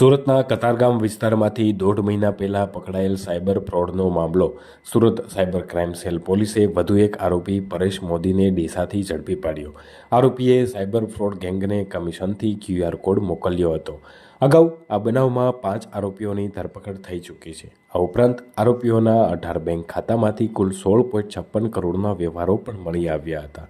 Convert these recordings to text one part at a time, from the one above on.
સુરતના કતારગામ વિસ્તારમાંથી દોઢ મહિના પહેલાં પકડાયેલ સાયબર ફ્રોડનો મામલો. સુરત સાયબર ક્રાઇમ સેલ પોલીસે વધુ એક આરોપી પરેશ મોદીને ડીસાથી ઝડપી પાડ્યો. આરોપીએ સાયબર ફ્રોડ ગેંગને કમિશનથી ક્યુઆર કોડ મોકલ્યો હતો. અગાઉ આ બનાવમાં પાંચ આરોપીઓની ધરપકડ થઈ ચૂકી છે. આ ઉપરાંત આરોપીઓના અઢાર બેંક ખાતામાંથી કુલ સોળ પોઈન્ટ છપ્પન કરોડના વ્યવહારો પણ મળી આવ્યા હતા.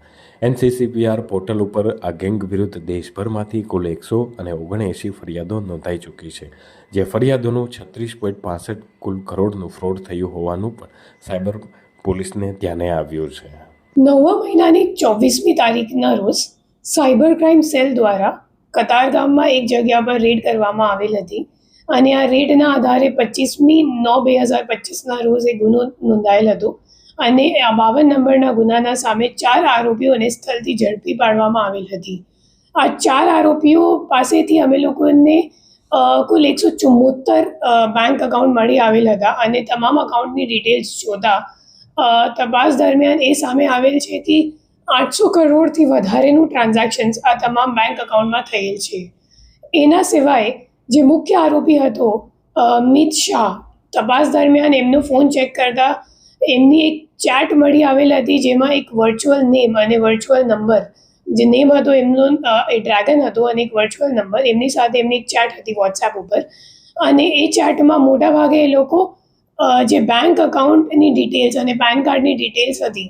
એનસીસીપીઆર પોર્ટલ ઉપર આ ગેંગ વિરુદ્ધ દેશભરમાંથી કુલ એકસો અને ઓગણએંશી ફરિયાદો નોંધાઈ ચૂકી છે, જે ફરિયાદોનું છત્રીસ પોઈન્ટ પાસઠ કુલ કરોડનું ફ્રોડ થયું હોવાનું પણ સાયબર પોલીસને ધ્યાને આવ્યું છે. નવમા મહિનાની ચોવીસમી તારીખના રોજ સાયબર ક્રાઇમ સેલ દ્વારા કતારગામમાં એક જગ્યા પર રેડ કરવામાં આવેલ હતી અને આ રેડના આધારે પચીસમી નવ બે હજાર પચીસના રોજ એ ગુનો નોંધાયેલ હતો અને આ બાવન નંબરના ગુનાના સામે ચાર આરોપીઓને સ્થળથી ઝડપી પાડવામાં આવેલ હતી. આ ચાર આરોપીઓ પાસેથી અમે લોકોને કુલ એકસો ચુમ્મોતર બેંક અકાઉન્ટ મળી આવેલ હતા અને તમામ અકાઉન્ટની ડિટેલ્સ જોતા તપાસ દરમિયાન એ સામે આવેલ છે કે આઠસો કરોડથી વધારેનું ટ્રાન્ઝેક્શન્સ આ તમામ બેંક અકાઉન્ટમાં થયેલ છે. એના સિવાય જે મુખ્ય આરોપી હતો અમિત મિત શાહ, તપાસ દરમિયાન એમનો ફોન ચેક કરતા એમની એક ચેટ મળી આવેલ હતી, જેમાં એક વર્ચ્યુઅલ નેમ અને વર્ચ્યુઅલ નંબર જે નેમ હતો એમનો એ ડ્રેગન હતો અને એક વર્ચ્યુઅલ નંબર એમની સાથે એમની એક ચેટ હતી વોટ્સએપ ઉપર. અને એ ચેટમાં મોટાભાગે એ લોકો જે બેંક અકાઉન્ટની ડિટેલ્સ અને પેન કાર્ડની ડિટેલ્સ હતી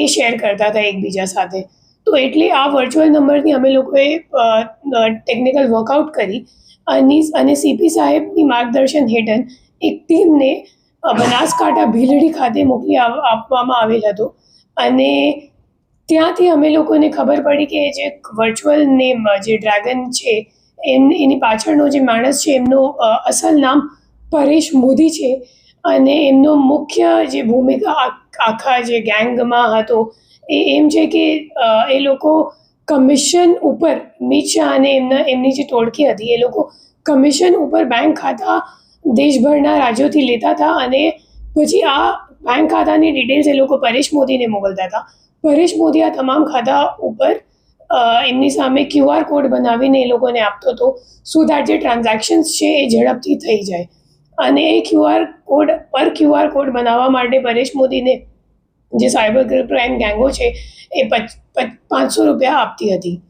એ શેર કરતા હતા એકબીજા સાથે. તો એટલે આ વર્ચ્યુઅલ નંબરથી અમે લોકોએ ટેકનિકલ વર્કઆઉટ કરી અને અને સીપી સાહેબની માર્ગદર્શન હેઠળ એક ટીમને બનાસકાંઠા ભીલડી ખાતે મોકલી આપવામાં આવેલ હતો. અને ત્યાંથી અમે લોકોને ખબર પડી કે જે વર્ચ્યુઅલ નેમ જે ડ્રેગન છે, એમ, એની પાછળનો જે માણસ છે, એમનું અસલ નામ પરેશ મોદી છે. અને એમનો મુખ્ય જે ભૂમિકા આખા જે ગેંગમાં હતો, એ એમ છે કે એ લોકો કમિશન ઉપર મિત શાહ અને એમના, એમની જે ટોળકી હતી, એ લોકો કમિશન ઉપર બેંક ખાતા દેશભરના રાજ્યોથી લેતા હતા અને પછી આ બેંક ખાતાની ડિટેલ્સ એ લોકો પરેશ મોદીને મોકલતા હતા. પરેશ મોદી આ તમામ ખાતા ઉપર એમની સામે ક્યુઆર કોડ બનાવીને એ લોકોને આપતો હતો સો દેટ જે ટ્રાન્ઝેક્શન્સ છે એ ઝડપથી થઈ જાય. અને એ ક્યુઆર કોડ પર ક્યુઆર કોડ બનાવવા માટે પરેશ મોદીને જે સાયબર ક્રાઇમ ગેંગો છે, એ પચ, પચ- પાંચસો રૂપિયા આપતી હતી.